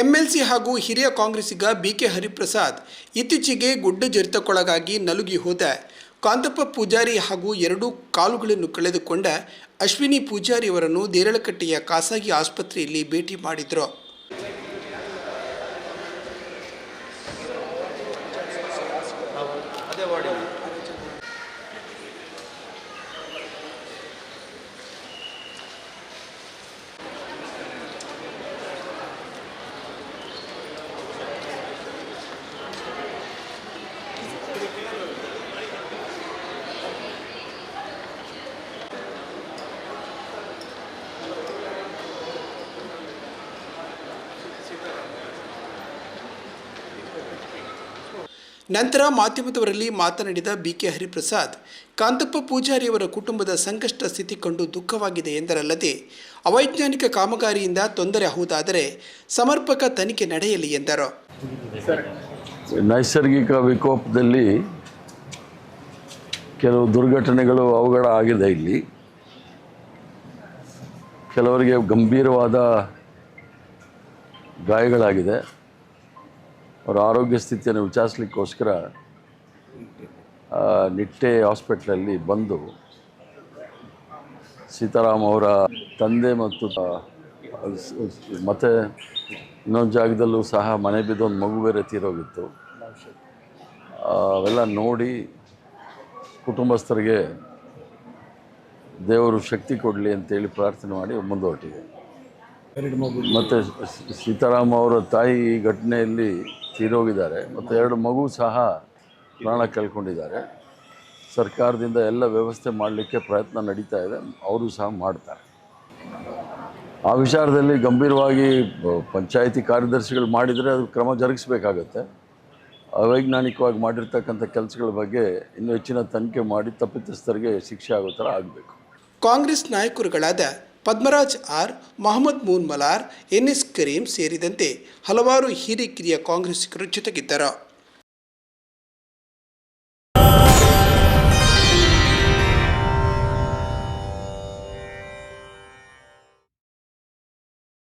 MLC ಹಾಗೂ ಹಿರಿಯ ಕಾಂಗ್ರೆಸ್ಸಿಗ BK Hariprasad ಇತ್ತೀಚೆಗೆ ಗುಡ್ಡ ಜರಿತಕ್ಕೊಳಗಾಗಿ ನಲುಗಿ ಹೋದ. ಕಾಂತಪ್ಪ ಪೂಜಾರಿ ಹಾಗೂ ಎರಡು ಕಾಲುಗಳನ್ನು ಕಳೆದುಕೊಂಡ ಅಶ್ವಿನಿ ಪೂಜಾರಿ ಅವರನ್ನು ದೇರಳಕಟ್ಟೆಯ ಖಾಸಗಿ ಆಸ್ಪತ್ರೆಯಲ್ಲಿ ಭೇಟಿ ಮಾಡಿದರು. ನಂತರ ಮಾಧ್ಯಮದವರಲ್ಲಿ ಮಾತನಾಡಿದ ಬಿಕೆ ಹರಿಪ್ರಸಾದ್, ಕಾಂತಪ್ಪ ಪೂಜಾರಿಯವರ ಕುಟುಂಬದ ಸಂಕಷ್ಟ ಸ್ಥಿತಿ ಕಂಡು ದುಃಖವಾಗಿದೆ ಎಂದರಲ್ಲದೆ, ಅವೈಜ್ಞಾನಿಕ ಕಾಮಗಾರಿಯಿಂದ ತೊಂದರೆ ಆಗುವುದಾದರೆ ಸಮರ್ಪಕ ತನಿಖೆ ನಡೆಯಲಿ ಎಂದರು. ನೈಸರ್ಗಿಕ ವಿಕೋಪದಲ್ಲಿ ಕೆಲವು ದುರ್ಘಟನೆಗಳು ಅವಘಡ ಆಗಿದೆ ಇಲ್ಲಿ. ಕೆಲವರಿಗೆ ಗಂಭೀರವಾದ ಗಾಯಗಳಾಗಿದೆ. ಅವರ ಆರೋಗ್ಯ ಸ್ಥಿತಿಯನ್ನು ವಿಚಾರಿಸ್ಲಿಕ್ಕೋಸ್ಕರ ನಿಟ್ಟೆ ಹಾಸ್ಪಿಟ್ಲಲ್ಲಿ ಬಂದು ಸೀತಾರಾಮ್ ಅವರ ತಂದೆ ಮತ್ತು ಮತ್ತೆ ಇನ್ನೊಂದು ಜಾಗದಲ್ಲೂ ಸಹ ಮನೆ ಬಿದ್ದೊಂದು ಮಗು ಬೇರೆ ತೀರೋಗಿತ್ತು. ಅವೆಲ್ಲ ನೋಡಿ ಕುಟುಂಬಸ್ಥರಿಗೆ ದೇವರು ಶಕ್ತಿ ಕೊಡಲಿ ಅಂತೇಳಿ ಪ್ರಾರ್ಥನೆ ಮಾಡಿ ಮುಂದುವಟ್ಟಿದೆ ಮತ್ತು ಸೀತಾರಾಮ್ ಅವರ ತಾಯಿ ಈ ಘಟನೆಯಲ್ಲಿ ತೀರೋಗಿದ್ದಾರೆ. ಮತ್ತು ಎರಡು ಮಗು ಸಹ ಪ್ರಾಣ ಕಳ್ಕೊಂಡಿದ್ದಾರೆ. ಸರ್ಕಾರದಿಂದ ಎಲ್ಲ ವ್ಯವಸ್ಥೆ ಮಾಡಲಿಕ್ಕೆ ಪ್ರಯತ್ನ ನಡೀತಾ ಇದೆ. ಅವರು ಸಹ ಮಾಡ್ತಾರೆ. ಆ ವಿಚಾರದಲ್ಲಿ ಗಂಭೀರವಾಗಿ ಪಂಚಾಯಿತಿ ಕಾರ್ಯದರ್ಶಿಗಳು ಮಾಡಿದರೆ ಅದು ಕ್ರಮ ಜರುಗಿಸಬೇಕಾಗತ್ತೆ. ಅವೈಜ್ಞಾನಿಕವಾಗಿ ಮಾಡಿರ್ತಕ್ಕಂಥ ಕೆಲಸಗಳ ಬಗ್ಗೆ ಇನ್ನೂ ಹೆಚ್ಚಿನ ತನಿಖೆ ಮಾಡಿ ತಪ್ಪಿತಸ್ಥರಿಗೆ ಶಿಕ್ಷೆ ಆಗೋ ಥರ ಆಗಬೇಕು. ಕಾಂಗ್ರೆಸ್ ನಾಯಕರುಗಳಾದ ಪದ್ಮರಾಜ್ ಆರ್ ಮೊಹಮ್ಮದ್ ಮೂನ್ ಮಲಾರ್ ಎನ್ ಎಸ್ ಕರೀಂ ಸೇರಿದಂತೆ ಹಲವಾರು ಹಿರಿಕಿರಿಯ ಕಾಂಗ್ರೆಸ್ಸಿಗರು ಜೊತೆಗಿದ್ದರು.